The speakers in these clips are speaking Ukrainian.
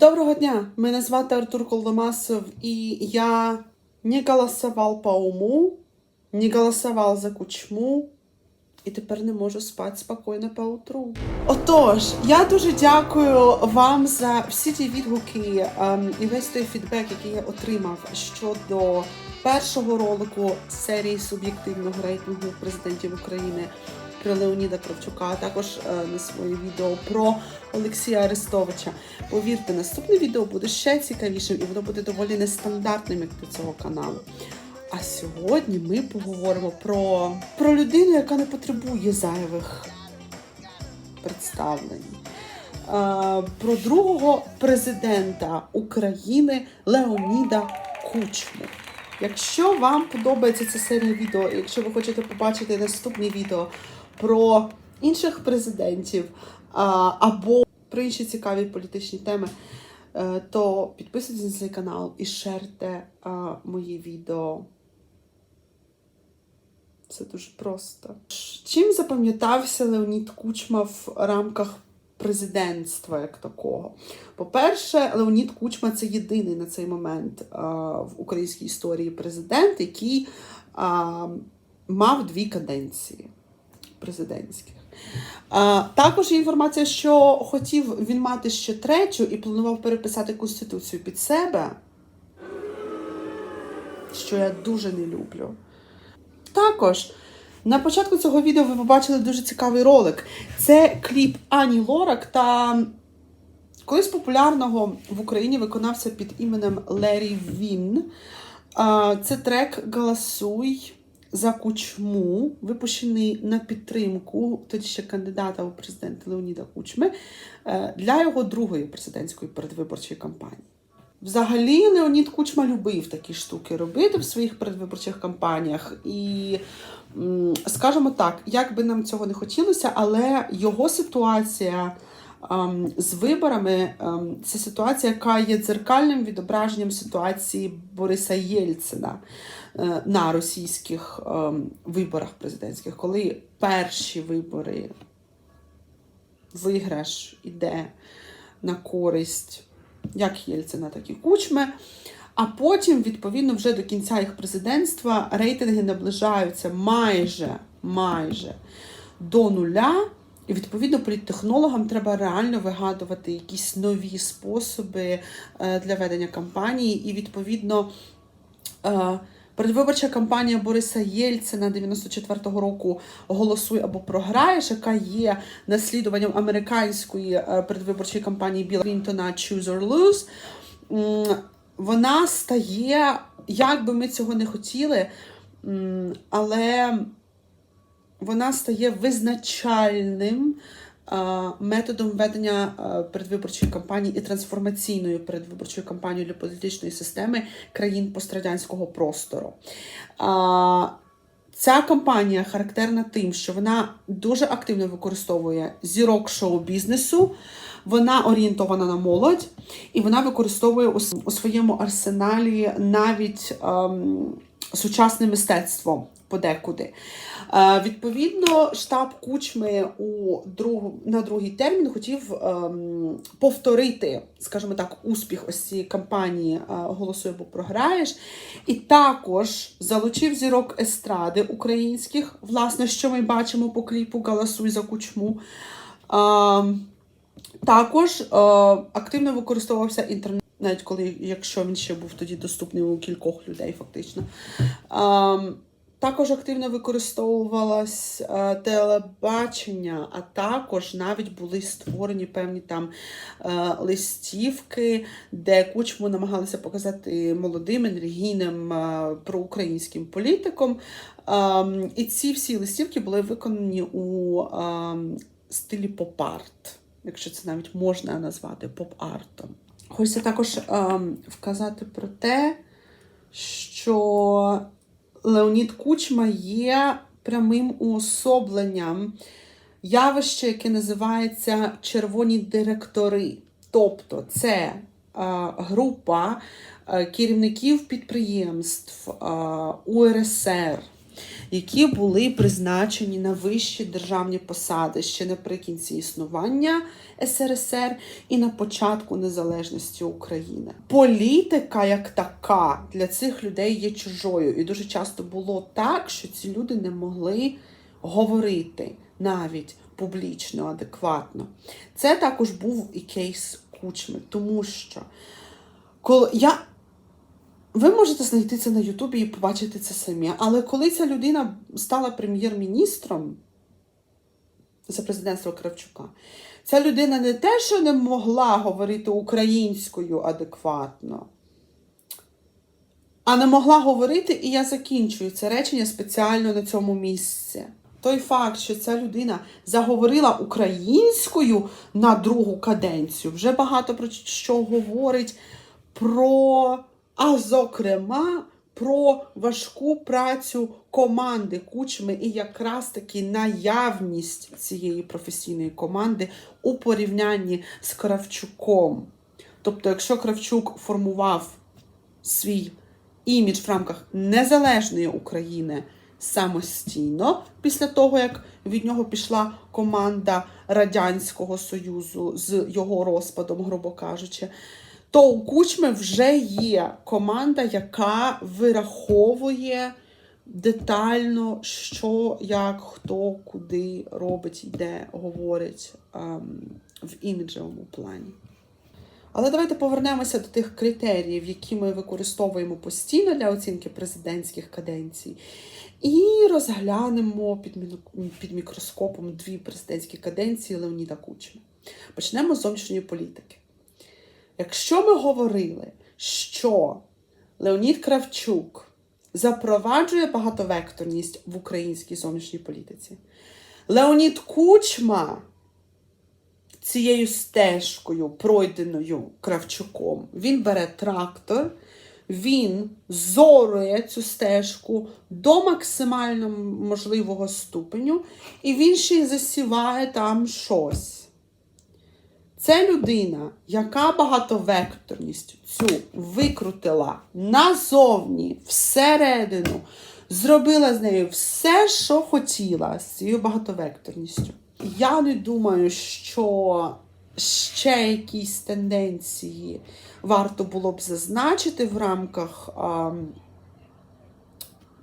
Доброго дня! Мене звати Артур Колдомасов, і я не голосував по уму, не голосував за кучму, і тепер не можу спати спокійно по утру. Отож, я дуже дякую вам за всі ті відгуки ем, і весь той фідбек, який я отримав щодо першого ролику серії суб'єктивного рейтингу президентів України про Леоніда Кравчука, а також е, на своє відео про Олексія Арестовича. Повірте, наступне відео буде ще цікавішим і воно буде доволі нестандартним, як для цього каналу. А сьогодні ми поговоримо про, про людину, яка не потребує зайвих представлень. Е, Про другого президента України Леоніда Кучму. Якщо вам подобається ця серія відео, якщо ви хочете побачити наступні відео про інших президентів або про інші цікаві політичні теми, е, то підписуйтесь на цей канал і шерте мої відео. Це дуже просто. Чим запам'ятався Леонід Кучма в рамках президентства як такого? По-перше, Леонід Кучма це єдиний на цей момент в українській історії президент, який мав дві каденції президентських. Також є інформація, що хотів він мати ще третю і планував переписати Конституцію під себе, що я дуже не люблю. Також на початку цього відео ви побачили дуже цікавий ролик. Це кліп Ані Лорак та колись популярного в Україні виконавця під іменем Лері Він. Це трек Галасуй за кучму, випущений на підтримку тоді ще кандидата у президенти Леоніда Кучми е, для його другої президентської передвиборчої кампанії. Взагалі, Леонід Кучма любив такі штуки робити в своїх передвиборчих кампаніях. І, скажімо так, як би нам цього не хотілося, але його ситуація з виборами ем, це ситуація, яка є дзеркальним відображенням ситуації Бориса Єльцина е, на російських ем, виборах президентських, коли перші вибори виграш іде на користь як Єльцина, так і Кучми. А потім, відповідно, вже до кінця їх президентства рейтинги наближаються майже, майже до нуля. І відповідно політтехнологам треба реально вигадувати якісь нові способи е, для ведення кампанії. І відповідно е, передвиборча кампанія Бориса Єльцина 94-го року Голосуй або програєш, яка є наслідуванням американської е, передвиборчої кампанії Білла Клінтона Choose or Lose. Вона стає, як би ми цього не хотіли, але вона стає визначальним методом ведення передвиборчої кампанії і трансформаційною передвиборчою кампанією для політичної системи країн пострадянського простору. Ця кампанія характерна тим, що вона дуже активно використовує зірок шоу-бізнесу, вона орієнтована на молодь, і вона використовує у, своєму арсеналі навіть ем, сучасне мистецтво подекуди. Е, відповідно, штаб Кучми у другу, на другий термін хотів ем, повторити, скажімо так, успіх ось цієї кампанії е, Голосуй або програєш. І також залучив зірок естради українських, власне, що ми бачимо по кліпу Галасуй за кучму. Ем, також е, активно використовувався інтернет, навіть коли, якщо він ще був тоді доступний у кількох людей, фактично. Ем, також активно використовувалось е, телебачення, а також навіть були створені певні там е, листівки, де кучму намагалися показати молодим енергійним е, проукраїнським політиком. Ем, і ці всі листівки були виконані у ем, стилі поп-арт, якщо це навіть можна назвати поп-артом. Хочеться також ем, вказати про те, що Леонід Кучма є прямим уособленням явища, яке називається червоні директори. Тобто це група керівників підприємств УРСР, які були призначені на вищі державні посади ще наприкінці існування СРСР і на початку незалежності України. Політика як така для цих людей є чужою, і дуже часто було так, що ці люди не могли говорити навіть публічно, адекватно. Це також був і кейс кучми, тому що коли я. Ви можете знайти це на Ютубі і побачити це самі. Але коли ця людина стала прем'єр-міністром за президентства Кравчука, ця людина не те, що не могла говорити українською адекватно, а не могла говорити, і я закінчую це речення спеціально на цьому місці. Той факт, що ця людина заговорила українською на другу каденцію, вже багато про що говорить про, а зокрема, про важку працю команди кучми і якраз таки наявність цієї професійної команди у порівнянні з Кравчуком. Тобто, якщо Кравчук формував свій імідж в рамках незалежної України самостійно, після того, як від нього пішла команда Радянського Союзу з його розпадом, грубо кажучи, то у Кучми вже є команда, яка вираховує детально, що, як, хто, куди робить, йде, говорить ем, в іміджевому плані. Але давайте повернемося до тих критеріїв, які ми використовуємо постійно для оцінки президентських каденцій, і розглянемо під, під мікроскопом дві президентські каденції Леоніда Кучми. Почнемо з зовнішньої політики. Якщо ми говорили, що Леонід Кравчук запроваджує багатовекторність в українській зовнішній політиці, Леонід Кучма цією стежкою, пройденою Кравчуком, він бере трактор, він зорує цю стежку до максимально можливого ступеню, і він ще й засіває там щось. Це людина, яка багатовекторність цю викрутила назовні, всередину, зробила з нею все, що хотіла з цією багатовекторністю. Я не думаю, що ще якісь тенденції варто було б зазначити в рамках а,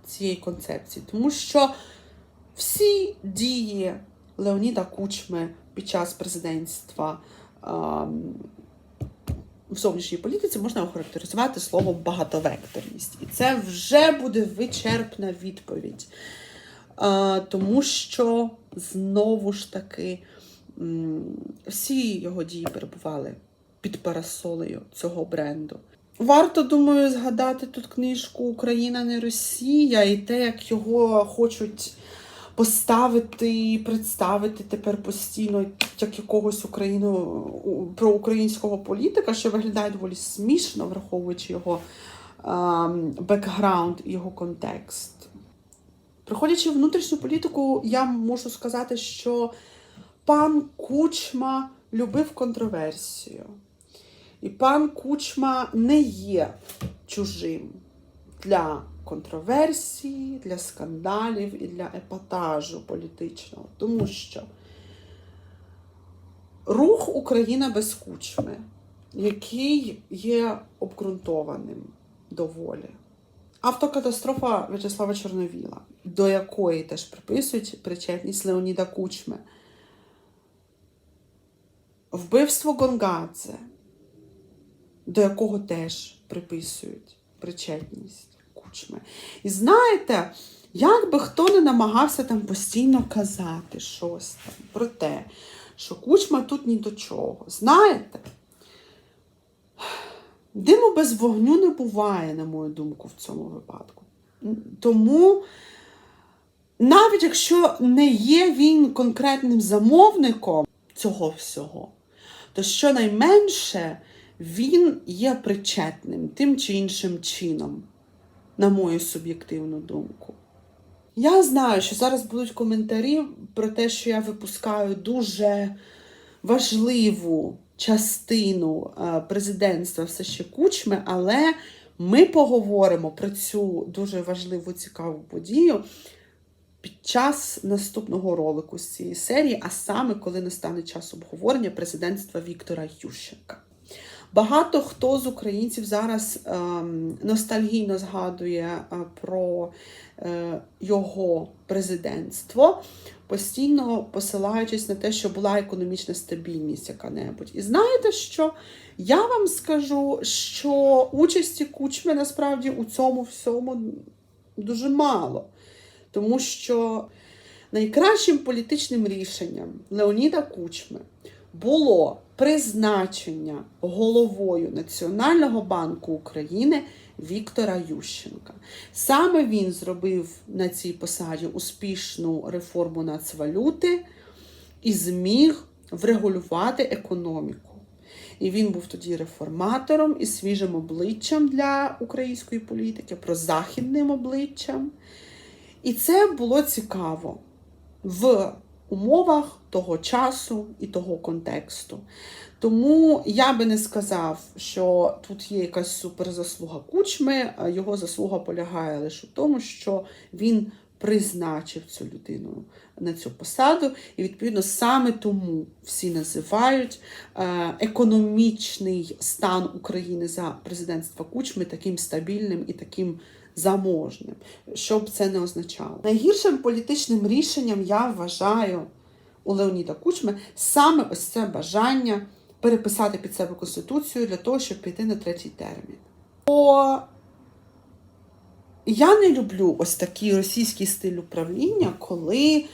цієї концепції, тому що всі дії Леоніда Кучми під час президентства в зовнішній політиці можна охарактеризувати словом багатовекторність. І це вже буде вичерпна відповідь. Тому що знову ж таки всі його дії перебували під парасолею цього бренду. Варто, думаю, згадати тут книжку Україна не Росія і те, як його хочуть поставити і представити тепер постійно як якогось Україну проукраїнського політика, що виглядає доволі смішно, враховуючи його ем, бекграунд і його контекст. Проходячи внутрішню політику, я можу сказати, що пан Кучма любив контроверсію. І пан Кучма не є чужим для контроверсії, для скандалів і для епатажу політичного. Тому що рух Україна без кучми, який є обґрунтованим доволі. Автокатастрофа В'ячеслава Чорновіла, до якої теж приписують причетність Леоніда Кучми. Вбивство Гонгадзе, до якого теж приписують причетність кучми. І знаєте, як би хто не намагався там постійно казати щось там про те, що кучма тут ні до чого. Знаєте, диму без вогню не буває, на мою думку, в цьому випадку. Тому, навіть якщо не є він конкретним замовником цього всього, то щонайменше він є причетним тим чи іншим чином, на мою суб'єктивну думку. Я знаю, що зараз будуть коментарі про те, що я випускаю дуже важливу частину е, президентства все ще кучми, але ми поговоримо про цю дуже важливу цікаву подію під час наступного ролику з цієї серії, а саме коли настане час обговорення президентства Віктора Ющенка. Багато хто з українців зараз ем, ностальгійно згадує е, про е, його президентство, постійно посилаючись на те, що була економічна стабільність яка-небудь. І знаєте що? Я вам скажу, що участі Кучми насправді у цьому всьому дуже мало. Тому що найкращим політичним рішенням Леоніда Кучми було призначення головою Національного банку України Віктора Ющенка. Саме він зробив на цій посаді успішну реформу нацвалюти і зміг врегулювати економіку. І він був тоді реформатором і свіжим обличчям для української політики, прозахідним обличчям. І це було цікаво в умовах того часу і того контексту. Тому я би не сказав, що тут є якась суперзаслуга кучми, його заслуга полягає лише в тому, що він призначив цю людину на цю посаду, і відповідно саме тому всі називають е, економічний стан України за президентства Кучми таким стабільним і таким заможним, що б це не означало. Найгіршим політичним рішенням я вважаю у Леоніда Кучми саме ось це бажання переписати під себе конституцію для того, щоб піти на третій термін. Бо я не люблю ось такий російський стиль управління, коли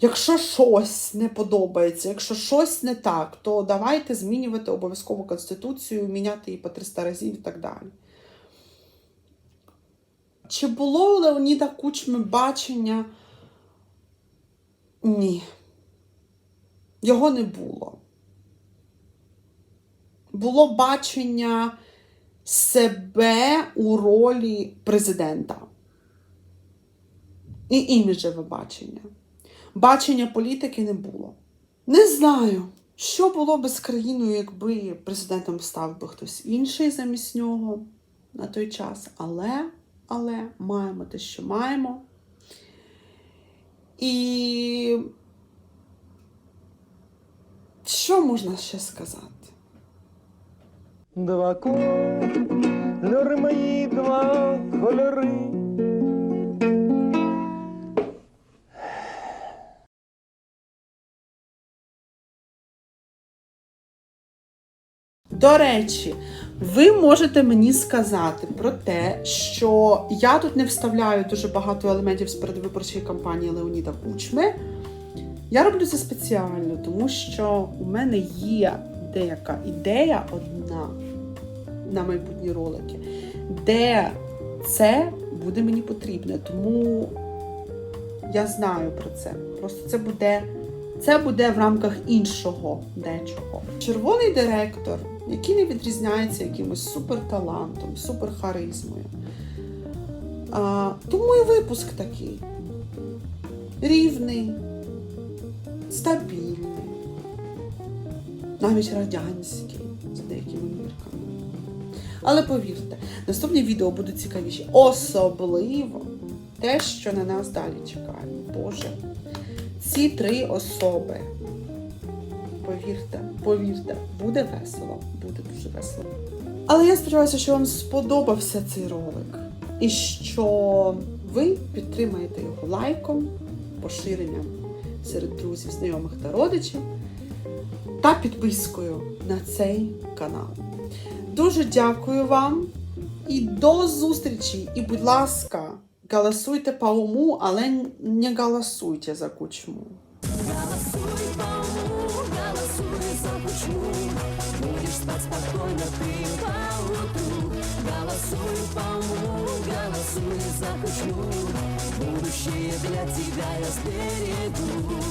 якщо щось не подобається, якщо щось не так, то давайте змінювати обов'язково конституцію, міняти її по 300 разів і так далі. Чи було у Леоніда Кучми бачення? Ні. Його не було. Було бачення себе у ролі президента. І іміджеве бачення. Бачення політики не було. Не знаю, що було би з країною, якби президентом став би хтось інший замість нього на той час. Але, але маємо те, що маємо. І що можна ще сказати? Два кольори мої, два кольори. До речі, ви можете мені сказати про те, що я тут не вставляю дуже багато елементів з передвиборчої кампанії Леоніда Кучми. Я роблю це спеціально, тому що у мене є деяка ідея одна на майбутні ролики, де це буде мені потрібне. Тому я знаю про це. Просто це буде, це буде в рамках іншого дечого. Червоний директор, який не відрізняється якимось суперталантом, суперхаризмою. А, тому і випуск такий. Рівний, стабільний, навіть радянський за деякими мірками. Але повірте, наступні відео будуть цікавіші. Особливо те, що на нас далі чекає. Боже, ці три особи. Повірте, повірте, буде весело, буде дуже весело. Але я сподіваюся, що вам сподобався цей ролик. І що ви підтримаєте його лайком, поширенням серед друзів, знайомих та родичів та підпискою на цей канал. Дуже дякую вам і до зустрічі! І, будь ласка, голосуйте по уму, але не голосуйте за кучму. По кучму Будешь спать спокойно ты поутру. Голосуй по уму, голосуй за кучму Будущее для тебя я сберегу